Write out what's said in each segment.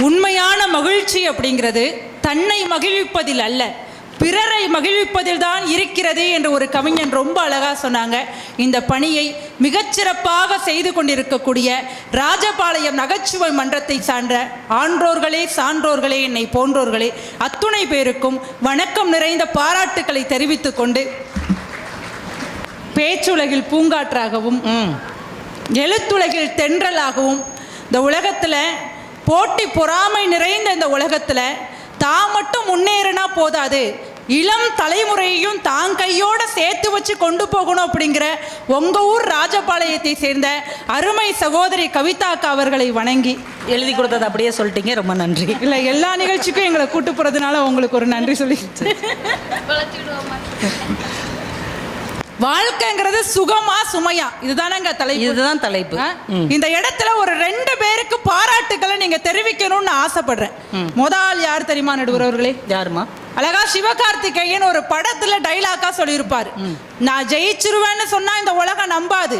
உண்மையான மகிழ்ச்சி அப்படிங்கிறது தன்னை மகிழ்விப்பதில் அல்ல பிறரை மகிழ்விப்பதில் தான் இருக்கிறது என்று ஒரு கவிஞன் ரொம்ப அழகா சொன்னாங்க. இந்த பணியை மிகச்சிறப்பாக செய்து கொண்டிருக்கக்கூடிய ராஜபாளையம் நகைச்சுவை மன்றத்தை சார்ந்த ஆன்றோர்களே சான்றோர்களே என்னை போன்றோர்களே அத்துணை பேருக்கும் வணக்கம் நிறைந்த பாராட்டுக்களை தெரிவித்துக் கொண்டு பேச்சுலகில் பூங்காற்றாகவும் எழுத்துலகில் தென்றலாகவும் இந்த உலகத்தில் போட்டி பொறாமை நிறைந்த இந்த உலகத்தில் தான் மட்டும் முன்னேறினா போதாது. இளம் தலைமுறையையும் தான் கையோட சேர்த்து வச்சு கொண்டு போகணும் அப்படிங்கிற உங்க ஊர் ராஜபாளையத்தை சேர்ந்த அருமை சகோதரி கவிதா அக்கா அவர்களை வணங்கி எழுதி கொடுத்தது அப்படியே சொல்லிட்டீங்க ரொம்ப நன்றி. இல்லை எல்லா நிகழ்ச்சிக்கும் எங்களை கூட்டு போறதுனால உங்களுக்கு ஒரு நன்றி சொல்லி வாழ்க்கைங்கிறது சுகமா சுமையா? இதுதானங்க தலைப்பு. இதுதான் தலைப்பு? இந்த இடத்துல ஒரு ரெண்டு பேருக்கு பாராட்டுக்களை நீங்க தெரிவிக்கணும்னு ஆசைப்படுறேன். முதல் யார் தெரியுமா நடுவர் அவர்களே? யாருமா? அழகா சிவகார்த்திகேயன் ஒரு படத்துல டைலாக்கா சொல்லியிருப்பாரு. நான் ஜெயிச்சிருவேன்னு சொன்னா இந்த உலகம் நம்பாது.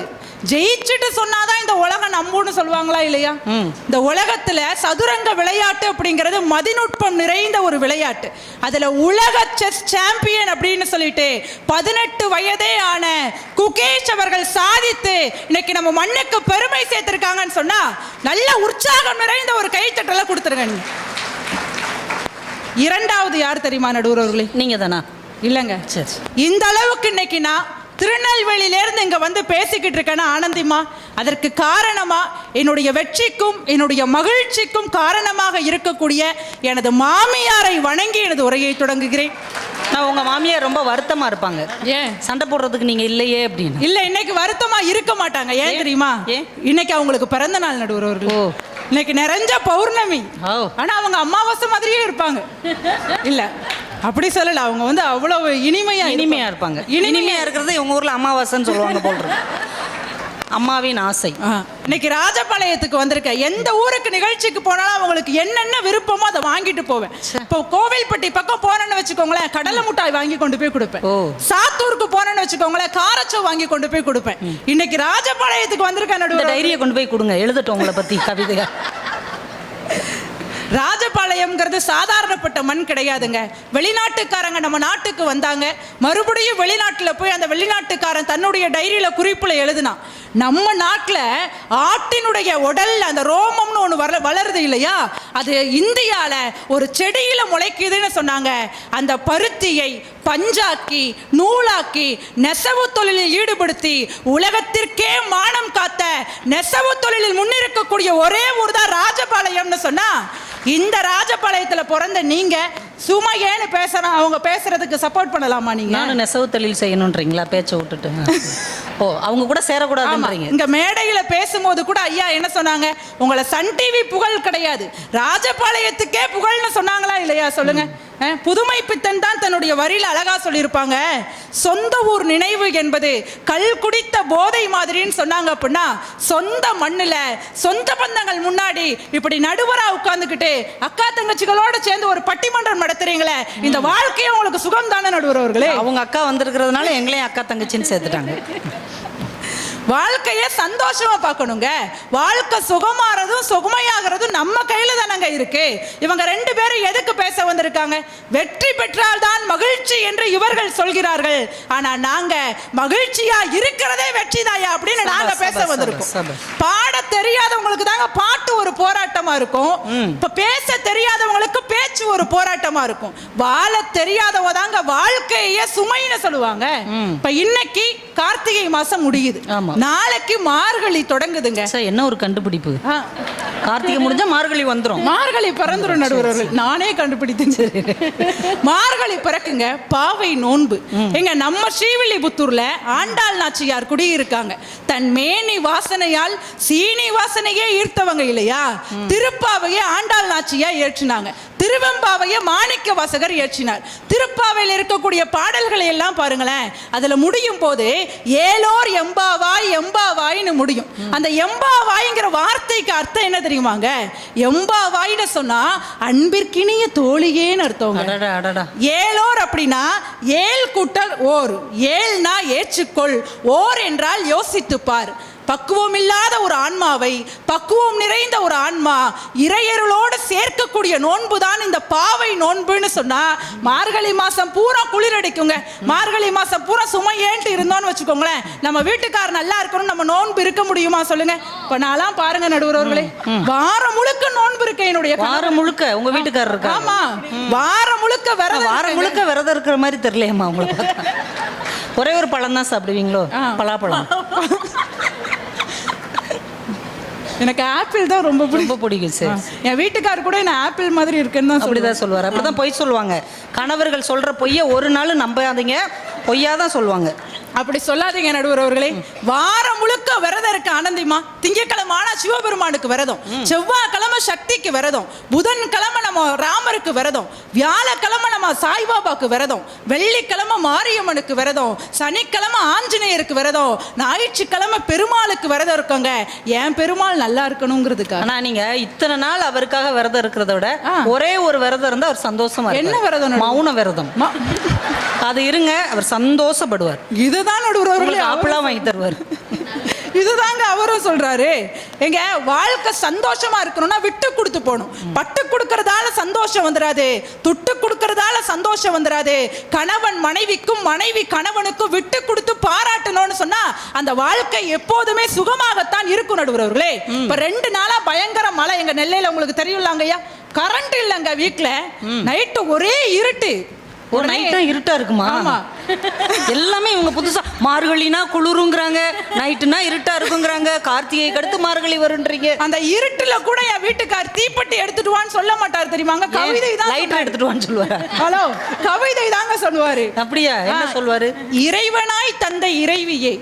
ஜெயிச்சுட்டு சொன்னாதான் இந்த உலகம் நம்புன்னு சொல்லுவாங்களா இல்லையா. இந்த உலகத்துல சதுரங்க விளையாட்டு அப்படிங்கிறது மதிநுட்பம் நிறைந்த ஒரு விளையாட்டு அதுல உலக செஸ் சாம்பியன் அப்படின்னு சொல்லிட்டு பதினெட்டு வயதே ஆன குகேஷ் அவர்கள் சாதித்து இன்னைக்கு நம்ம மண்ணுக்கு பெருமை சேர்த்திருக்காங்கன்னு சொன்னா நல்ல உற்சாகம் நிறைந்த ஒரு கைத்தட்டலை கொடுத்துருங்க. இரண்டாவது யார் தெரியுமா நடுவர் அவர்களே நீங்க தானா இல்லைங்க சரி. இந்த அளவுக்கு இன்னைக்கு நான் திருநெல்வேலியிலேருந்து இங்க வந்து பேசிக்கிட்டு இருக்கேன்னா ஆனந்திமா அதற்கு காரணமா என்னுடைய வெற்றிக்கும் என்னுடைய மகிழ்ச்சிக்கும் காரணமாக இருக்கக்கூடிய எனது மாமியாரை வணங்கி எனது உரையை தொடங்குகிறேன். நான் உங்க மாமியார் ரொம்ப வருத்தமா இருப்பாங்க. ஏன்? சண்டை போடுறதுக்கு நீங்க இல்லையே அப்படின்னு. இல்ல இன்னைக்கு வருத்தமா இருக்க மாட்டாங்க. ஏன் தெரியுமா? ஏன்? இன்னைக்கு அவங்களுக்கு பிறந்த நாள் நடுவர் ஓ. இன்னைக்கு நிறைஞ்ச பௌர்ணமி. ஓ. ஆனா அவங்க அமாவாசை மாதிரியே இருப்பாங்க. இல்ல அப்படி சொல்லல. அவங்க வந்து அவ்வளவு இனிமையா இனிமையா இருப்பாங்க. இனிமையா இருக்கிறது உங்க ஊர்ல அமாவாசைன்னு சொல்லுவாங்க போல். அம்மாவின் ஆசை. இன்னைக்கு ராஜபாளையத்துக்கு வந்திருக்கேன் எந்த ஊருக்கு நிகழ்ச்சிக்கு போனாலும் அவங்களுக்கு என்னென்ன விருப்பமோ அதை வாங்கிட்டு போவேன். இப்போ கோவில்பட்டி பக்கம் போனேன்னு வச்சுக்கோங்களேன் கடலை மிட்டாய் வாங்கி கொண்டு போய் கொடுப்பேன். சாத்தூருக்கு போனேன்னு வச்சுக்கோங்களேன் காரச்சோ வாங்கி கொண்டு போய் கொடுப்பேன். இன்னைக்கு ராஜபாளையத்துக்கு வந்திருக்கேன் இந்த நடுவர் டைரியை கொண்டு போய் கொடுங்க. எழுதட்டும் உங்களை பத்தி கவிதையா. ராஜபாளையம்ங்கிறது சாதாரணப்பட்ட மண் கிடையாதுங்க. வெளிநாட்டுக்காரங்க நம்ம நாட்டுக்கு வந்தாங்க. மறுபடியும் வெளிநாட்டில் போய் அந்த வெளிநாட்டுக்காரன் தன்னுடைய டைரியில் குறிப்பில் எழுதினான். நம்ம நாட்டில் ஆட்டினுடைய உடல் அந்த ரோமம்னு ஒன்று வர வளருது இல்லையா? அது இந்தியாவில் ஒரு செடியில் முளைக்குதுன்னு சொன்னாங்க. அந்த பருத்தியை பஞ்சாக்கி நூலாக்கி நெசவு தொழிலில் ஈடுபடுத்தி உலகத்திற்கே மானம் காத்த நெசவு தொழிலில் முன்னிருக்கக்கூடிய ஒரே ஊர் தான் ராஜபாளையம்னு சொன்னா இந்த ராஜபாளையத்தில் பிறந்த நீங்கள் சும்மா ஏன்னு பேசுறான் அவங்க பேசுறதுக்கு சப்போர்ட் பண்ணலாமா நீங்க? நானும் நெசவு தொழில் செய்யணுன்றீங்களா? பேச்சை விட்டுட்டு. ஓ அவங்க கூட சேரக்கூடாதுன்றீங்க. இங்க மேடையில பேசும்போது கூட ஐயா என்ன சொன்னாங்க? உங்களை சன் டிவி புகழ் கிடையாது. ராஜபாளையத்துக்கே புகழ்னு சொன்னாங்களா இல்லையா? சொல்லுங்க. புதுமை பித்தன் தான் தன்னுடைய வரியில் அழகாக சொல்லியிருப்பாங்க. சொந்த ஊர் நினைவு என்பது கல் குடித்த போதை மாதிரின்னு சொன்னாங்க அப்படின்னா சொந்த மண்ணில் சொந்த பந்தங்கள் முன்னாடி இப்படி நடுவராக உட்காந்துக்கிட்டு அக்கா தங்கச்சிகளோட சேர்ந்து ஒரு பட்டிமன்றம் நடத்துறீங்களே இந்த வாழ்க்கையே உங்களுக்கு சுகம் தானே நடுவர் அவர்களே அவங்க அக்கா வந்திருக்கிறதுனால எங்களையும் அக்கா தங்கச்சின்னு சேர்த்துட்டாங்க. வாழ்க்கைய சந்தோஷமா பார்க்கணுங்க. வாழ்க்கை சுகமாறதும் சுகமையாகிறதும் நம்ம கையில தானங்க இருக்கு. இவங்க ரெண்டு பேரும் எதுக்கு பேச வந்திருக்காங்க? வெற்றி பெற்றால் தான் மகிழ்ச்சி என்று இவர்கள் சொல்கிறார்கள். ஆனா நாங்க மகிழ்ச்சியா இருக்கிறதே வெற்றி தாயா அப்படின்னு நாங்க பேச வந்திருக்கோம். பாட தெரியாதவங்களுக்கு தாங்க பாட்டு ஒரு போராட்டமா இருக்கும். இப்ப பேச தெரியாதவங்களுக்கு பேச்சு ஒரு போராட்டமா இருக்கும். வாழ தெரியாதவங்க தாங்க வாழ்க்கைய சுமைன்னு சொல்லுவாங்க. இப்ப இன்னைக்கு கார்த்திகை மாசம் முடியுது. ஆமா. நாளைக்கு மார்கழி தொடங்குதுங்க. சார் என்ன ஒரு கண்டுபிடிப்பு? கார்த்திகை முடிஞ்சா மார்கழி வந்துரும். மார்கழி பிறந்துரும் நடுவர்கள் நானே கண்டுபிடித்தேன். மார்கழி பிறக்குங்க பாவை நோன்பு. எங்க நம்ம ஸ்ரீவில்லிபுத்தூர்ல ஆண்டாள் நாச்சியார் குடியிருக்காங்க. தன் மேனி வாசனையால் சீனி வாசனையே ஈர்த்தவங்க இல்லையா? திருப்பாவையை ஆண்டாள் நாச்சியா ஏற்றினாங்க. திருவெம்பாவையை மாணிக்க வாசகர் ஏற்றினார் திருப்பாவையில் இருக்கக்கூடிய பாடல்களை எல்லாம் பாருங்களேன். அதுல முடியும் போது ஏலோர் எம்பாவாய் எம்பாவாய்னு முடியும். அந்த எம்பாவாய்ங்கிற வார்த்தைக்கு அர்த்தம் என்ன தெரியுமாங்க? எம்பாவாய்னு சொன்னா அன்பிற்கினிய தோழியேன்னு அர்த்தம் ஏலோர் அப்படின்னா ஏல் கூட்டல் ஓர். ஏல்னா ஏற்றுக்கொள் ஓர் என்றால் யோசித்துப் பார் பக்குவம் இல்லாத ஒரு ஆன்மாவை பக்குவம் நிறைந்த ஒரு ஆன்மா இறையருளோடு சேர்க்கக்கூடிய நோன்பு தான் இந்த பாவை நோன்புன்னு சொன்னா மார்கழி மாசம் பூரா குளிரடிக்குங்க. மார்கழி மாசம் பூரா சுமை ஏன்ட்டு இருந்தோம்னு வச்சுக்கோங்களேன். நம்ம வீட்டுக்கார் நல்லா இருக்கணும் நம்ம நோன்பு இருக்க முடியுமா சொல்லுங்க. இப்ப நான்லாம் பாருங்க நடுவர்களே வாரம் முழுக்க நோன்பு இருக்கு என்னுடைய. வாரம் முழுக்க உங்க வீட்டுக்காரர் இருக்காங்க ஆமா. வாரம் முழுக்க விரதம் வாரம். முழுக்க விரதம் இருக்கிற மாதிரி தெரியலையம்மா உங்களுக்கு. ஒரே ஒரு பழம் தான் சாப்பிடுவீங்களோ. பலாப்பழம். எனக்கு ஆப்பிள் தான் ரொம்ப பிடிக்கும். ரொம்ப பிடிக்கும் சரி என் வீட்டுக்கார் கூட என்ன ஆப்பிள் மாதிரி இருக்குன்னு தான் சொல்லுவாரு. அப்படிதான் சொல்லுவார். அப்படிதான் பொய் சொல்லுவாங்க. கணவர்கள் சொல்ற பொய்யை ஒரு நாள் நம்பாதீங்க. பொய்யா தான் சொல்லுவாங்க. அப்படி சொல்லாதீங்க நடுவர் அவர்களே. வாரம் முழுக்க விரதம் இருக்க ஆனந்திமா. திங்கக்கிழமை ஆனா சிவபெருமானுக்கு விரதம். செவ்வாய்க்கிழமை சக்திக்கு விரதம். புதன் கிழமை நம்ம ராமருக்கு விரதம். வியாழக்கிழமை நம்ம சாய்பாபாக்கு விரதம் வெள்ளிக்கிழமை மாரியம்மனுக்கு விரதம் சனிக்கிழமை ஆஞ்சநேயருக்கு விரதம் ஞாயிற்றுக்கிழமை பெருமாளுக்கு விரதம் இருக்கோங்க என் பெருமாள் நல்லா இருக்கணுங்கிறதுக்காக ஆனா நீங்க இத்தனை நாள் அவருக்காக விரதம் இருக்கிறத விட. ஒரே ஒரு விரதம் இருந்தா அவர் சந்தோஷமா என்ன. விரதம்? மௌன விரதம் அது இருங்க அவர் சந்தோஷப்படுவார் இதுதான் நடுவர் அவர்களே உங்களுக்கு ஆப்பிளா வாங்கி தருவார் இதுதாங்க அவரும் சொல்றாரு. எங்க வாழ்க்கை சந்தோஷமா இருக்கணும்னா விட்டு கொடுத்து போகணும். பட்டு கொடுக்கறதால சந்தோஷம் வந்துடாது துட்டு கொடுக்கறதால சந்தோஷம் வந்துடாது கணவன் மனைவிக்கும் மனைவி கணவனுக்கும் விட்டு கொடுத்து பாராட்டணும்னு சொன்னா அந்த வாழ்க்கை எப்போதுமே சுகமாகத்தான் இருக்கும் நடுவர்களே இப்ப ரெண்டு நாளா பயங்கர மழை. எங்க நெல்லையில உங்களுக்கு தெரியும்லாங்கய்யா? கரண்ட் இல்லைங்க வீட்ல. நைட்டு ஒரே இருட்டு. ஒரு நைட்டும் இருட்டா இருக்குமா. எல்லாமே இவங்க புதுசா மார்கழினா குளிருங்கிறாங்க நைட்டுனா இருட்டா இருக்குங்கிறாங்க. கார்த்திகை அடுத்து மார்கழி வருன்றீங்க. அந்த இருட்டுல கூட என் வீட்டுக்கார் தீப்பெட்டி எடுத்துட்டு வான்னு சொல்ல மாட்டார் தெரியுமாங்க கவிதை தான் லைட்டர் எடுத்துட்டு வான்னு சொல்லுவாரா? ஹலோ கவிதை தாங்க சொல்லுவாரு. அப்படியா? என்ன ஆ. சொல்வாரு இறைவனாய் தந்த இறைவியே.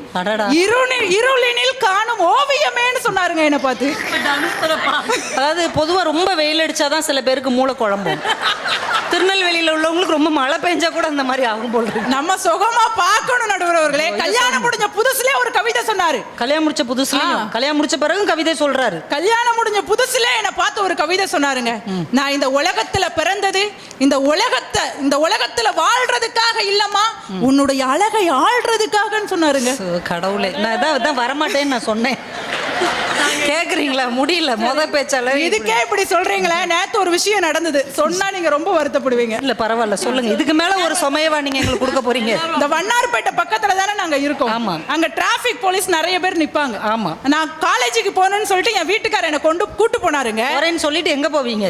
இருளில் இருளினில் காணும் ஓவியமேன்னு சொன்னாருங்க என்ன பார்த்து. அதாவது பொதுவா ரொம்ப வெயில் அடிச்சாதான் சில பேருக்கு மூளை குழம்பும் திருநெல்வேலியில உள்ளவங்களுக்கு ரொம்ப மழை பெஞ்சா கூட அந்த மாதிரி ஆகும் போல் இருக்கு. நம்ம சுகமா பார்க்கணும் நடுவர்களே கல்யாணம் முடிஞ்ச புதுசுல ஒரு கவிதை சொன்னாரு. கல்யாணம் முடிச்ச புதுசுலயும். கல்யாணம் முடிச்ச பிறகும் கவிதை சொல்றாரு. கல்யாணம் முடிஞ்ச புதுசுல என்ன பார்த்து ஒரு கவிதை சொன்னாருங்க. நான் இந்த உலகத்துல பிறந்தது இந்த உலகத்தை இந்த உலகத்துல வாழ்றதுக்காக இல்லம்மா உன்னுடைய அழகை ஆள்றதுக்காகன்னு சொன்னாருங்க. சோ, கடவுளே. நான் இதான் இதான் வரமாட்டேன்னு நான் சொன்னேன். கேக்குறீங்களா? முடியல. மொத பேச்சாளர் இதுக்கே இப்படி சொல்றீங்களே? நேத்து ஒரு விஷயம் நடந்தது. சொன்னா நீங்க ரொம்ப வருத்தப்படுவீங்க. இல்ல பரவாயில்ல. சொல்லுங்க. இதுக்கு மேல ஒரு சுமையவா நீங்க எங்களுக்கு கொடுக்க போறீங்க? இந்த வண்ணார்பேட்டை பக்கத்துல தானே நாங்க இருக்கோம். ஆமா. அங்க டிராபிக் போலீஸ் நிறைய பேர் நிப்பாங்க. ஆமா. நான் காலேஜுக்கு போகணும்னு சொல்லிட்டு என் வீட்டுக்காரர் என்ன கொண்டு கூட்டு போனாருங்க. போறேன்னு சொல்லிட்டு எங்க போவீங்க?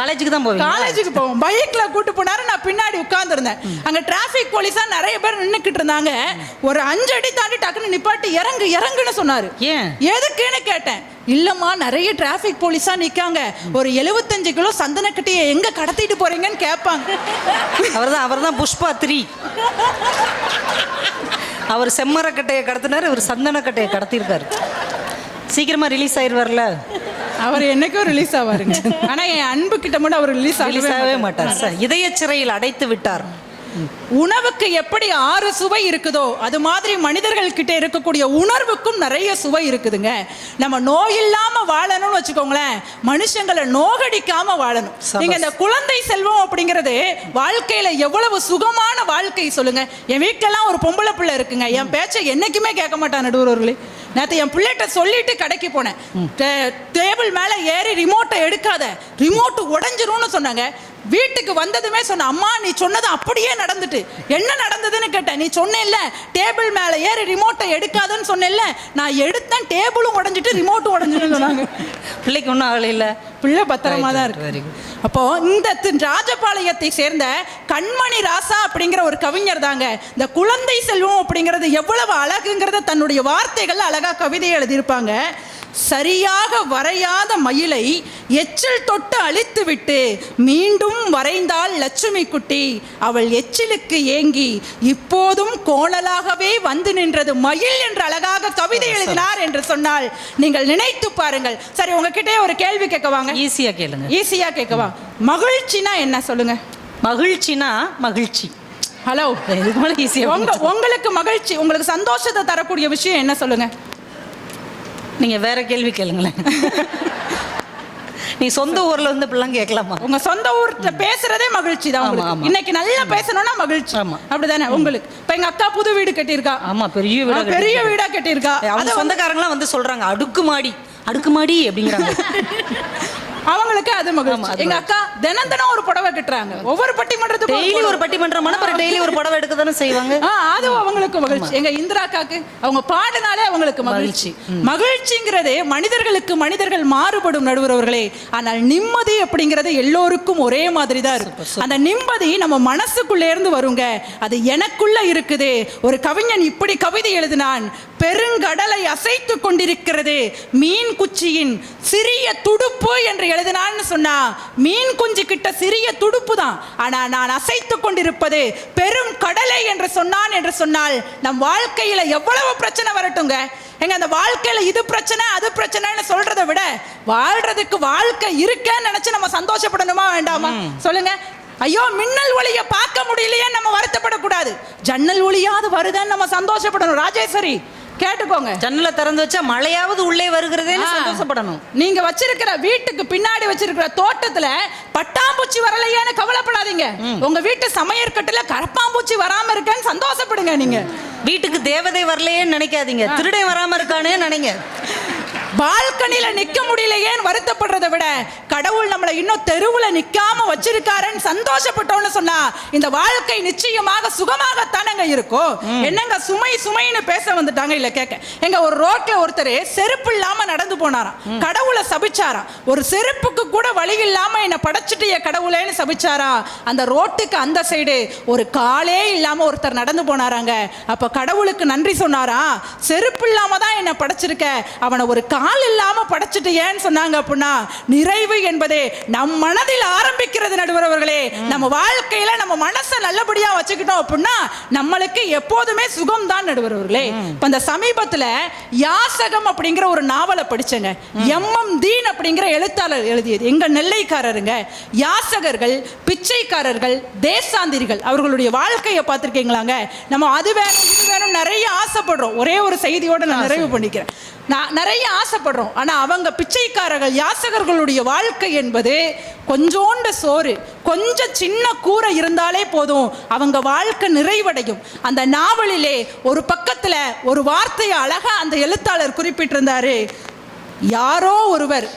காலேஜுக்கு தான் போவீங்க காலேஜுக்கு போவோம். பைக்ல கூட்டு போனாரு. நான் பின்னாடி உட்கார்ந்துருந்தேன். அங்க டிராபிக் போலீஸா நிறைய பேர் நின்னுக்கிட்டு இருந்தாங்க. ஒரு அஞ்சு அடி தாண்டி டக்குன்னு நிப்பாட்டி இறங்கு இறங்குன்னு சொன்னாரு. ஏன்? எதுக்குன்னு கேட்டேன். இல்லம்மா நிறைய டிராபிக் போலீஸா நிக்காங்க. ஒரு 75 கிலோ சந்தனக்கட்டியை எங்க கடத்திட்டு போறீங்கன்னு கேட்பாங்க. அவர்தான் அவர்தான் புஷ்பா த்ரீ. அவர் செம்மரக்கட்டையை கடத்தினார் இவர் சந்தனக்கட்டையை கடத்தியிருக்காரு. சீக்கிரமா ரிலீஸ் ஆயிடுவார்ல அவர் என்னைக்கும் ரிலீஸ் ஆவாருங்க. ஆனா என் அன்பு கிட்ட மட்டும் அவர் ரிலீஸ் ரிலீஸ் ஆகவே ஆகவே மாட்டார். சார். இதய சிறையில் அடைத்து விட்டார். உணவுக்கு எப்படி ஆறு சுவை இருக்குதோ அது மாதிரி மனிதர்கள் கிட்ட இருக்கக்கூடிய உணர்வுக்கும் நிறைய சுவை இருக்குதுங்க. நம்ம நோய் இல்லாம வாழணும்னு வச்சுக்கோங்களேன் மனுஷங்களை நோகடிக்காம வாழணும். நீங்க இந்த குழந்தை செல்வம் அப்படிங்கிறது வாழ்க்கையில எவ்வளவு சுகமான வாழ்க்கை சொல்லுங்க. என் வீட்டிலலாம் ஒரு பொம்பளை பிள்ளை இருக்குங்க. என் பேச்சை என்னைக்குமே கேட்க மாட்டான் நடுவர்களே நேற்று என் பிள்ளைகிட்ட சொல்லிட்டு கடைக்கு போனேன். டேபிள் மேலே ஏறி ரிமோட்டை எடுக்காத ரிமோட் உடஞ்சிரும்னு சொன்னாங்க. வீட்டுக்கு வந்ததுமே சொன்ன அம்மா நீ சொன்னது அப்படியே நடந்துட்டு. என்ன நடந்ததுன்னு கேட்டேன். நீ சொன்னேல்ல டேபிள் மேலே ஏறி ரிமோட்டை எடுக்காதன்னு சொன்னேல்ல நான் எடுத்தேன் டேபிளும் உடஞ்சிட்டு ரிமோட்டும் உடஞ்சிட்டு சொன்னாங்க. பிள்ளைக்கு ஒன்றும் ஆகலை இல்லை. பிள்ளை பத்திரமா தான் இருக்கு. அப்போ இந்த ராஜபாளையத்தை சேர்ந்த கண்மணி ராசா அப்படிங்கிற ஒரு கவிஞர் தாங்க. இந்த குழந்தை செல்வம் அப்படிங்கிறது எவ்வளவு அழகுங்கிறத தன்னுடைய வார்த்தைகள் அழகா கவிதை எழுதியிருப்பாங்க. சரியாக வரையாத மயிலை எச்சில் தொட்டு அழித்து விட்டு மீண்டும் வரைந்தாள் லட்சுமி குட்டி அவள் எச்சிலுக்கு ஏங்கி இப்போதும் கோணலாகவே வந்து நின்றது மயில் என்று அழகாக கவிதை எழுதினார் என்று சொன்னால் நீங்கள் நினைத்து பாருங்கள். சரி உங்ககிட்டயே ஒரு கேள்வி கேட்கவாங்க ஈஸியாக கேளுங்க. ஈஸியா கேட்கவா மகிழ்ச்சினா என்ன சொல்லுங்க? மகிழ்ச்சினா மகிழ்ச்சி. ஹலோ ஈஸியாக உங்களுக்கு மகிழ்ச்சி உங்களுக்கு சந்தோஷத்தை தரக்கூடிய விஷயம் என்ன சொல்லுங்க? நீங்கள் வேற கேள்வி கேளுங்களேன். நீ சொந்த ஊர்ல வந்து இப்படிலாம் கேட்கலாமா? உங்க சொந்த ஊர்ல பேசுறதே மகிழ்ச்சி தான். இன்னைக்கு நல்லா பேசணும்னா மகிழ்ச்சி. ஆமா. அப்படிதானே? உங்களுக்கு. இப்ப எங்க அக்கா புது வீடு கட்டியிருக்கா. ஆமா பெரிய வீடா பெரிய. வீடா கட்டியிருக்கா. அவங்க சொந்தக்காரங்களாம் வந்து சொல்றாங்க அடுக்குமாடி அடுக்குமாடி அப்படிங்கிறாங்க. அவங்களுக்கு அது மகிழ்ச்சி. எங்க அக்கா தினம் தினம் ஒரு புடவை கட்டுறாங்க. ஒவ்வொரு பட்டிமன்றத்துக்கும் டெய்லி புடவை. ஒரு பட்டிமன்றம் அப்புறம் டெய்லி ஒரு படம் எடுக்க தானே செய்வாங்க அது அவங்களுக்கு மகிழ்ச்சி. எங்க இந்திராக்காக்கு அவங்க பாடினாலே அவங்களுக்கு மகிழ்ச்சி. மகிழ்ச்சிங்கிறது மனிதர்களுக்கு மனிதர்கள் மாறுபடும் நடுவரவர்களே. ஆனால் நிம்மதி அப்படிங்கிறது எல்லோருக்கும் ஒரே மாதிரி தான் இருக்கும் அந்த நிம்மதி நம்ம மனசுக்குள்ளே இருந்து வருங்க. அது எனக்குள்ள இருக்குது. ஒரு கவிஞன் இப்படி கவிதை எழுதினான். பெருங்கடலை அசைத்து கொண்டிருக்கிறது. மீன் குச்சியின் சிறிய துடுப்பு என்று எழுதினான்னு சொன்னா மீன் குஞ்சு கிட்ட சிறிய துடுப்பு தான் ஆனா நான் அசைத்து கொண்டிருப்பது பெரும் கடலை என்று சொன்னான் என்று சொன்னால் நம் வாழ்க்கையில எவ்வளவு பிரச்சனை வரட்டுங்க? எங்க அந்த வாழ்க்கையில இது பிரச்சனை அது பிரச்சனைன்னு சொல்றதை விட வாழ்றதுக்கு வாழ்க்கை இருக்கேன்னு நினைச்சு நம்ம சந்தோஷப்படணுமா வேண்டாமா? சொல்லுங்க. ஐயோ மின்னல் ஒளியை பார்க்க முடியலையே நம்ம வருத்தப்படக்கூடாது. ஜன்னல் ஒளியாவது வருதுன்னு நம்ம சந்தோஷப்படணும் ராஜேஸ்வரி. கேட்டுக்கோங்க. ஜன்னலை திறந்து வச்சா மழையாவது உள்ளே வருகிறதேன்னு ஆ. சந்தோஷப்படணும். நீங்க வச்சிருக்கிற வீட்டுக்கு பின்னாடி வச்சிருக்கிற தோட்டத்துல பட்டாம்பூச்சி வரலையான்னு கவலைப்படாதீங்க. உங்க வீட்டு சமையற்கட்டுல கரப்பாம்பூச்சி வராம இருக்கேன்னு சந்தோஷப்படுங்க நீங்க. வீட்டுக்கு தேவதை வரலையேன்னு நினைக்காதீங்க. திருடன் வராம இருக்கானே நினைங்க. பால்கனில நிக்க முடியலையேன்னு வருத்தப்படுறதை விட கடவுள் நம்மளை இன்னும் தெருவுல நிக்காம வச்சிருக்காருன்னு சந்தோஷப்பட்டோம்னு சொன்னா இந்த வாழ்க்கை நிச்சயமாக சுகமாகத்தானங்க இருக்கும் என்னங்க சுமை சுமைன்னு பேச வந்துட்டாங்க இல்ல கேட்க எங்க ஒரு ரோட்ல ஒருத்தர் செருப்பு இல்லாம நடந்து போனாராம். கடவுளை சபிச்சாராம். ஒரு செருப்புக்கு கூட வழி இல்லாம என்ன படைச்சிட்டிய கடவுளேன்னு சபிச்சாரா? அந்த ரோட்டுக்கு அந்த சைடு ஒரு காலே இல்லாம ஒருத்தர் நடந்து போனாராங்க. அப்ப கடவுளுக்கு நன்றி சொன்னாரா? செருப்பு இல்லாம தான் என்ன படைச்சிருக்க. அவனை ஒரு கால் இல்லாம படைச்சிட்டு ஏன்னு சொன்னாங்க அப்படின்னா நிறைவு என்பதே நம் மனதில் ஆரம்பிக்கிறது நடுவர் அவர்களே. நம்ம வாழ்க்கையில நம்ம மனசை நல்லபடியா வச்சுக்கிட்டோம் அப்படின்னா நம்மளுக்கு எப்போதுமே சுகம் தான் நடுவர் அவர்களே. இப்ப அந்த சமீபத்துல யாசகம் அப்படிங்கிற ஒரு நாவலை படிச்சேங்க. எம் எம் தீன் அப்படிங்கிற எழுத்தாளர் எழுதியது. எங்க நெல்லைக்காரருங்க யாசகர்கள் பிச்சைக்காரர்கள் தேசாந்திரிகள் அவர்களுடைய வாழ்க்கையை பார்த்துருக்கீங்களாங்க. நம்ம அது வேணும் இது வேணும் நிறைய ஆசைப்படுறோம். ஒரே ஒரு செய்தியோட நான் நிறைவு பண்ணிக்கிறேன். நான் நிறைய ஆசைப்படுறோம். ஆனால் அவங்க பிச்சைக்காரர்கள் யாசகர்களுடைய வாழ்க்கை என்பது கொஞ்சோண்டு சோறு. கொஞ்சம் சின்ன கூரை இருந்தாலே போதும். அவங்க வாழ்க்கை நிறைவடையும். அந்த நாவலிலே ஒரு பக்கத்தில் ஒரு வார்த்தையை அழகாக அந்த எழுத்தாளர் குறிப்பிட்டிருந்தாரு. யாரோ ஒருவர்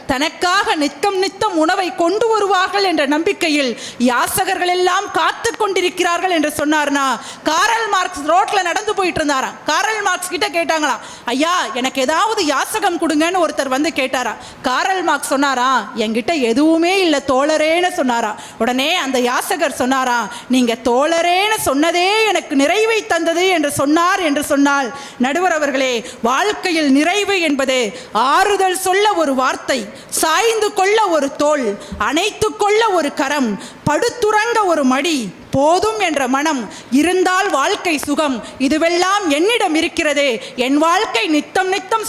தனக்காக நித்தம் நித்தம் உணவை கொண்டு வருவார்கள் என்ற நம்பிக்கையில் யாசகர்கள் எல்லாம் காத்து கொண்டிருக்கிறார்கள் என்று சொன்னார்னா காரல் மார்க்ஸ் ரோட்ல நடந்து போயிட்டு இருந்தாராம் காரல் மார்க்ஸ் கிட்ட கேட்டாங்களாம் ஐயா எனக்கு ஏதாவது யாசகம் கொடுங்கன்னு ஒருத்தர் வந்து கேட்டாராம். காரல் மார்க்ஸ் சொன்னாராம் என்கிட்ட எதுவுமே இல்லை தோழரேன்னு சொன்னாராம். உடனே அந்த யாசகர் சொன்னாராம் நீங்க தோழரேன்னு சொன்னதே எனக்கு நிறைவை தந்தது என்று சொன்னார் என்று சொன்னால் நடுவர் அவர்களே வாழ்க்கையில் நிறைவு என்பது ஆறுதல் சொல்ல ஒரு வார்த்தை சாய்ந்து கொள்ள ஒரு தோல் அணைத்து கொள்ள ஒரு கரம் படுத்துறங்க ஒரு மடி போதும் என்ற மனம் இருந்தால் வாழ்க்கை சுகம் இதுவெல்லாம் என்னிடம் இருக்கிறது என் வாழ்க்கை நித்தம் நித்தம்